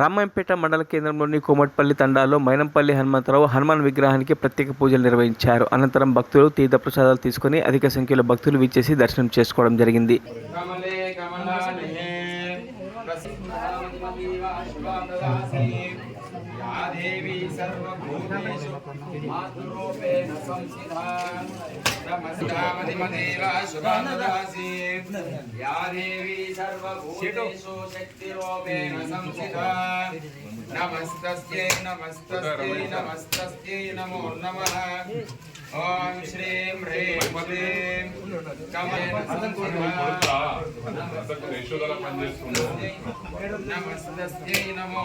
రామాయంపేట మండల కేంద్రంలోని కోమట్పల్లి తండాలో మైనంపల్లి హనుమంతరావు హనుమాన్ విగ్రహానికి ప్రత్యేక పూజలు నిర్వహించారు. అనంతరం భక్తులు తీర్థ ప్రసాదాలు తీసుకుని అధిక సంఖ్యలో భక్తులు విచ్చేసి దర్శనం చేసుకోవడం జరిగింది. సర్వభూతేషు మాతృరూపేణ సంస్థితా నమస్కామతిమతీవాశుభాప్రదాసి యా దేవీ సర్వభూతేషు శక్తిరూపేణ సంస్థితా నమస్తస్యై నమస్తస్యై నమస్తస్యై నమో నమః. ఓం శ్రీం హ్రీం శ్రీం. కమలేన సంస్థితా యశోదలా పనిచేస్తుందో నమస్తస్యై నమో